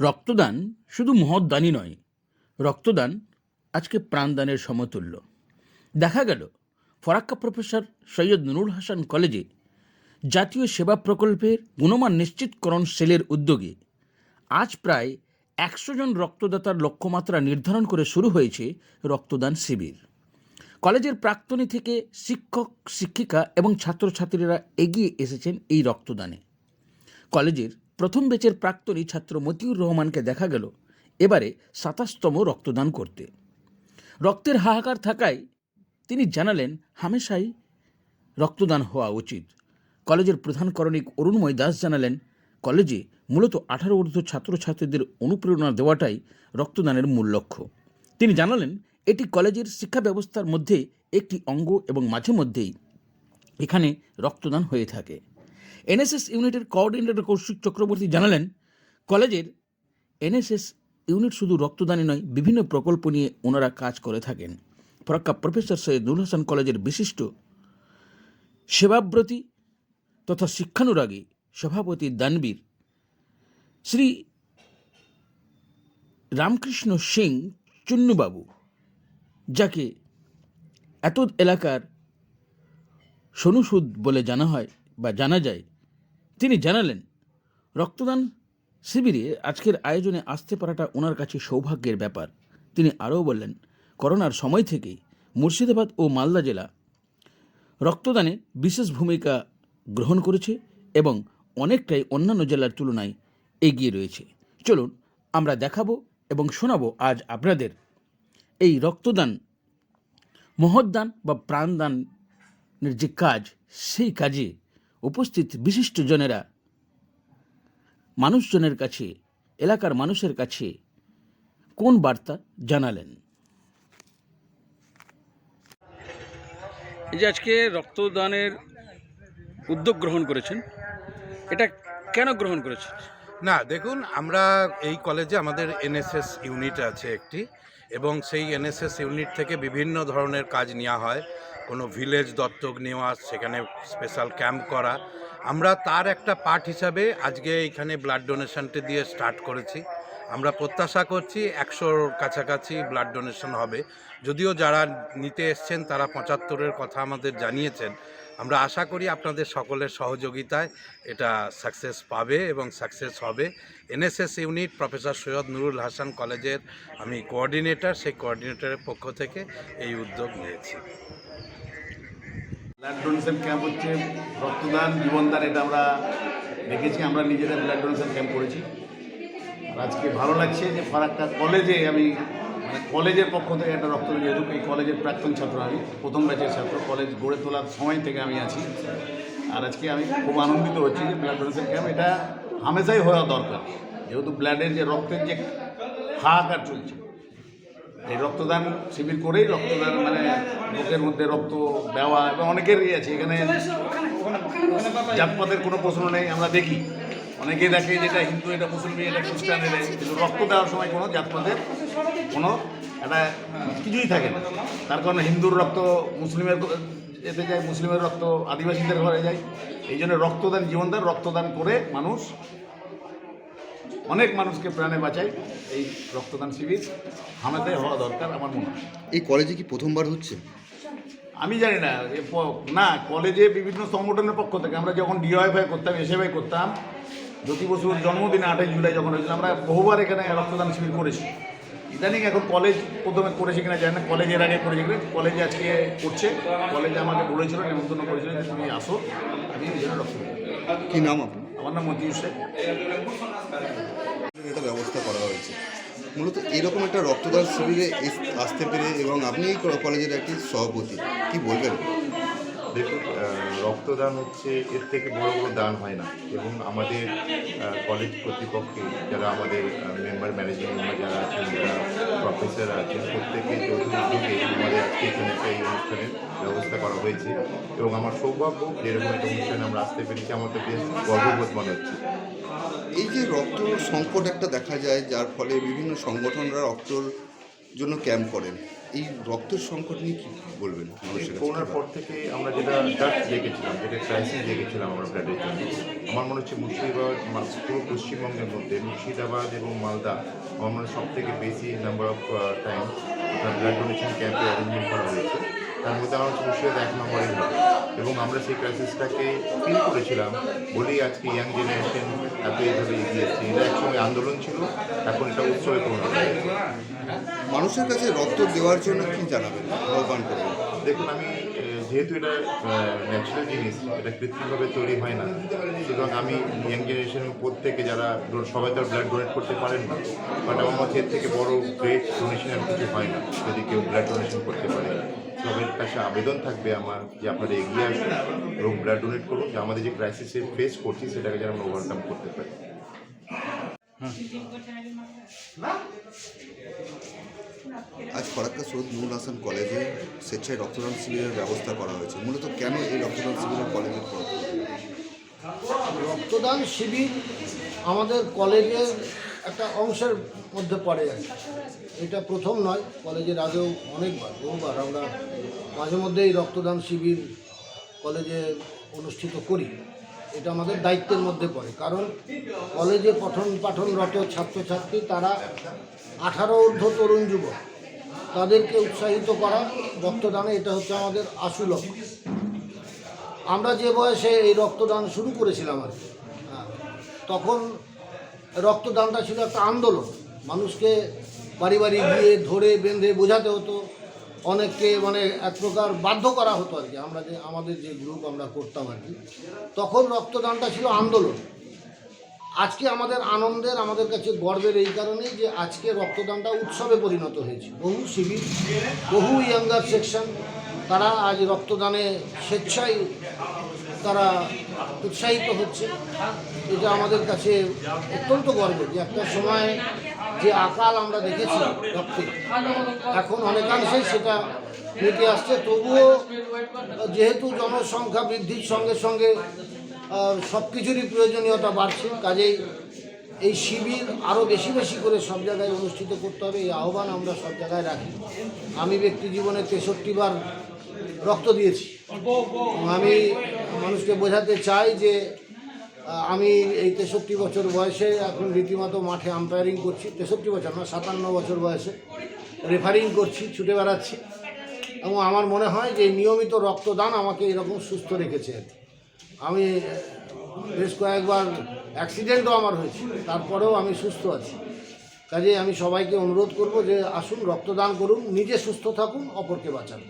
রক্তদান শুধু মহৎদানই নয়, রক্তদান আজকে প্রাণদানের সমতুল্য। দেখা গেল, ফরাক্কা প্রফেসর সৈয়দ নুরুল হাসান কলেজে জাতীয় সেবা প্রকল্পের গুণমান নিশ্চিতকরণ সেলের উদ্যোগে আজ প্রায় একশো জন রক্তদাতার লক্ষ্যমাত্রা নির্ধারণ করে শুরু হয়েছে রক্তদান শিবির। কলেজের প্রাক্তনী থেকে শিক্ষক, শিক্ষিকা এবং ছাত্রছাত্রীরা এগিয়ে এসেছেন এই রক্তদানে। কলেজের প্রথম ব্যাচের প্রাক্তনী ছাত্র মতিউর রহমানকে দেখা গেল, এবারে সাতাশতম রক্তদান করতে। রক্তের হাহাকার থাকায় তিনি জানালেন, হামেশাই রক্তদান হওয়া উচিত। কলেজের প্রধান করণিক অরুণময় দাস জানালেন, কলেজে মূলত আঠারো ঊর্ধ্ব ছাত্রছাত্রীদের অনুপ্রেরণা দেওয়াটাই রক্তদানের মূল লক্ষ্য। তিনি জানালেন, এটি কলেজের শিক্ষা ব্যবস্থার মধ্যে একটি অঙ্গ এবং মাঝে মধ্যেই এখানে রক্তদান হয়ে থাকে। এনএসএস ইউনিটের কোঅর্ডিনেটর কৌশিক চক্রবর্তী জানালেন, কলেজের এনএসএস ইউনিট শুধু রক্তদানই নয়, বিভিন্ন প্রকল্প নিয়ে ওনারা কাজ করে থাকেন। ফরাক্কা প্রফেসর সৈয়দ নুর হাসান কলেজের বিশিষ্ট সেবাব্রতী তথা শিক্ষানুরাগী সভাপতি দানবীর শ্রী রামকৃষ্ণ সিং চুন্নুবাবু, যাকে এত এলাকার সনুসুদ বলে জানা হয় বা জানা যায় তিনি জানালেন, রক্তদান শিবিরে আজকের আয়োজনে আসতে পারাটা ওনার কাছে সৌভাগ্যের ব্যাপার। তিনি আরও বললেন, করোনার সময় থেকেই মুর্শিদাবাদ ও মালদা জেলা রক্তদানে বিশেষ ভূমিকা গ্রহণ করেছে এবং অনেকটাই অন্যান্য জেলার তুলনায় এগিয়ে রয়েছে। চলুন, আমরা দেখাবো এবং শোনাবো আজ আপনাদের এই রক্তদান, মহৎদান বা প্রাণদানের যে কাজ, সেই কাজে উপস্থিত বিশিষ্টজনেরা মানুষজনের কাছে এলাকার মানুষের কাছে কোন বার্তা জানালেন? এই যে আজকে রক্তদানের উদ্যোগ গ্রহণ করেছেন এটা কেন গ্রহণ করেছেন? না দেখুন আমরা এই কলেজে আমাদের এনএসএস ইউনিট আছে একটি। এবং সেই এনএসএস ইউনিট থেকে বিভিন্ন ধরনের কাজ নেওয়া হয়। কোনো ভিলেজ দত্তক নেওয়া, সেখানে স্পেশাল ক্যাম্প করা। আমরা তার একটা পার্ট হিসাবে আজকে এখানে ব্লাড ডোনেশনটি দিয়ে স্টার্ট করেছি। আমরা প্রত্যাশা করছি একশোর কাছাকাছি ব্লাড ডোনেশন হবে। যদিও যারা নিতে এসছেন, তারা পঁচাত্তরের কথা আমাদের জানিয়েছেন। আমরা আশা করি আপনাদের সকলের সহযোগিতায় এটা সাকসেস পাবে এবং সাকসেস হবে। NSS unit professor Syed Nurul Hasan কলেজের আমি কোঅর্ডিনেটর সেই কোঅর্ডিনেটরের পক্ষ থেকে এই উদ্যোগ নিয়েছি। ব্লাড ডোনেশন ক্যাম্প হচ্ছে, রক্তদান, জীবনদান, এটা আমরা দেখেছি, আমরা নিজেরা ব্লাড ডোনেশন ক্যাম্প করেছি। আজকে ভালো লাগছে যে ফারাক্কা কলেজে আমি কলেজের পক্ষ থেকে একটা রক্তদান যেহেতু এই কলেজের প্রাক্তন ছাত্র আমি, প্রথম ব্যাচের ছাত্র। কলেজ গড়ে তোলার সময় থেকে আমি আছি। আর আজকে আমি খুব আনন্দিত হচ্ছি যে ব্লাড ডোনেশন ক্যাম্প এটা হামেশাই হওয়া দরকার। যেহেতু ব্লাডের যে রক্তের যে হাহাকার চলছে, এই রক্তদান শিবির করেই রক্তদান মানে লোকের মধ্যে রক্ত, দেওয়া, এবং অনেকেরই আছে। এখানে জাতপাতের কোনো প্রশ্ন নেই, আমরা দেখি। অনেকেই দেখে যেটা হিন্দু এটা মুসলিম এটা খ্রিস্টান এটা কিন্তু রক্ত দেওয়ার সময় কোনো জাতপাতের কোনো একটা কিছুই থাকে না। তার কারণে হিন্দুর রক্ত মুসলিমের এতে যায় মুসলিমের রক্ত আদিবাসীদের ঘরে যায়। এই জন্য রক্তদান জীবনদান রক্তদান করে মানুষ অনেক মানুষকে প্রাণে বাঁচায় এই রক্তদান শিবির। আমাদের হওয়া দরকার আমার মনে হয়। এই কলেজে কি প্রথমবার হচ্ছে? আমি জানি না না কলেজে বিভিন্ন সংগঠনের পক্ষ থেকে আমরা যখন ডিওয়াইফাই করতাম এসএফআই করতাম জ্যোতি বসুর জন্মদিনে আটই জুলাই যখন হয়েছিল আমরা বহুবার এখানে রক্তদান শিবির করেছি। ইদানিং এখন কলেজ প্রথমে করেছে কিনা জানি না কলেজের আগে করেছে কিনা কলেজে আজকে করছে। কলেজে আমাকে বলেছিল নিমন্ত্রণ করেছিল যে তুমি আসো আমি জন্য রক্তদান করি। কি নাম আপনার? আমার নাম মতিউর শেখ এটা ব্যবস্থা করা হয়েছে। মূলত এরকম একটা রক্তদান শিবিরে আসতে পেরে এবং আপনি এই কলেজের একটি সভাপতি কি বলবেন? দেখুন রক্তদান হচ্ছে, এর থেকে বড় বড় দান হয় না। এবং আমাদের কলেজ কর্তৃপক্ষে যারা আমাদের মেম্বার ম্যানেজিং মেম্বার যারা আছেন, যারা প্রফেসর আছেন প্রত্যেকে যৌথ আমাদের আজকে এখানে একটা এই অনুষ্ঠানের ব্যবস্থা করা হয়েছে। এবং আমার সৌভাগ্য যে এরকম একটা অনুষ্ঠানে আমরা আসতে পেরেছি, আমার তো বেশ গর্ববোধ মনে হচ্ছে। এই যে রক্ত সংকট একটা দেখা যায়, যার ফলে বিভিন্ন সংগঠনরা রক্তর জন্য ক্যাম্প করেন। এই রক্তের সংকট নিয়ে কি বলবেন করোনার পর থেকে আমরা যেটা ডাক দেখেছিলাম, যেটা ক্রাইসিস দেখেছিলাম আমরা ব্লাডের জন্য, আমার মনে হচ্ছে মুর্শিদাবাদ পুরো পশ্চিমবঙ্গের মধ্যে, মুর্শিদাবাদ এবং মালদা আমার মনে হয় সব থেকে বেশি নাম্বার অফ টাইম ওখানে ব্লাড ডোনেশন ক্যাম্পে অ্যারেঞ্জমেন্ট করা হয়েছে। তার মধ্যে আমার হচ্ছে মুর্শিদাবাদ এক নম্বরে এবং আমরা সেই ক্রাইসিসটাকে ফিল করেছিলাম বলেই আজকে ইয়াং জেনারেশন এত এইভাবে এগিয়ে এসছে। এটা একসঙ্গে আন্দোলন ছিল এখন এটা উৎসবে পরিণত মানুষের কাছে রক্ত দেওয়ার জন্য কি জানাবেন? আহ্বান করবেন দেখুন আমি যেহেতু এটা ন্যাচারাল জিনিস এটা কৃত্রিমভাবে তৈরি হয় না সুতরাং আমি ইয়াং জেনারেশনের প্রত্যেকে যারা সবাই তো ব্লাড ডোনেট করতে পারেন না বাট আমার মধ্যে এর থেকে বড় গ্রেট ডোনেশন আর কিছু হয় না যদি কেউ ব্লাড ডোনেশন করতে পারে। সবের কাছে আবেদন থাকবে আমার যে আপনারা এগিয়ে আসুন এবং ব্লাড ডোনেট করুন যে আমাদের যে ক্রাইসিসে ফেস করছি সেটাকে যেন আমরা ওভারকাম করতে পারি। আজ ফরাক্কা সৈয়দ নুরুল হাসান কলেজে স্বেচ্ছায় রক্তদান শিবিরের ব্যবস্থা করা হয়েছে। মূলত কেন এই রক্তদান শিবিরের কলেজের তরফ রক্তদান শিবির আমাদের কলেজের একটা অংশের মধ্যে পড়ে এটা প্রথম নয় কলেজের আগেও অনেকবার বহুবার আমরা মাঝে মধ্যেই রক্তদান শিবির কলেজে অনুষ্ঠিত করি। এটা আমাদের দায়িত্বের মধ্যে পড়ে কারণ কলেজে পঠন পাঠনরত ছাত্রছাত্রী তারা আঠারো ঊর্ধ্ব তরুণ যুবক তাদেরকে উৎসাহিত করা রক্তদানে এটা হচ্ছে আমাদের আশু লক্ষ্য। আমরা যে বয়সে এই রক্তদান শুরু করেছিলাম আর কি, হ্যাঁ, তখন রক্তদানটা ছিল একটা আন্দোলন। মানুষকে বাড়ি বাড়ি গিয়ে ধরে বেঁধে বোঝাতে হতো। অনেককে মানে এক প্রকার বাধ্য করা হতো আর কি। আমরা যে, আমাদের যে গ্রুপ আমরা করতাম আর কি। তখন রক্তদানটা ছিল আন্দোলন। আজকে আমাদের আনন্দের, আমাদের কাছে গর্বের এই কারণেই যে আজকে রক্তদানটা উৎসবে পরিণত হয়েছে। বহু শিবির, বহু ইয়াঙ্গার সেকশন তারা আজ রক্তদানে স্বেচ্ছায় তারা উৎসাহিত হচ্ছে। এটা আমাদের কাছে অত্যন্ত গর্বের যে একটা সময় যে আকাল আমরা দেখেছি রক্তে। এখন অনেকাংশেই সেটা মিটে আসছে। তবুও যেহেতু জনসংখ্যা বৃদ্ধির সঙ্গে সঙ্গে সব কিছুরই প্রয়োজনীয়তা বাড়ছে, কাজেই এই শিবির আরও বেশি বেশি করে সব জায়গায় অনুষ্ঠিত করতে হবে। এই আহ্বান আমরা সব জায়গায় রাখি। আমি ব্যক্তি জীবনে তেষট্টি বার রক্ত দিয়েছি। আমি মানুষকে বোঝাতে চাই যে আমি এই তেষট্টি বছর বয়সে এখন রীতিমতো মাঠে আম্পায়ারিং করছি। তেষট্টি বছর না, সাতান্ন বছর বয়সে। রেফারিং করছি, ছুটে বেড়াচ্ছি। এবং আমার মনে হয় যে নিয়মিত রক্তদান আমাকে এরকম সুস্থ রেখেছে। আমি বেশ কয়েকবার অ্যাক্সিডেন্টও আমার হয়েছে, তারপরেও আমি সুস্থ আছি। কাজে আমি সবাইকে অনুরোধ করব যে আসুন, রক্তদান করুন, নিজে সুস্থ থাকুন, অপরকে বাঁচান।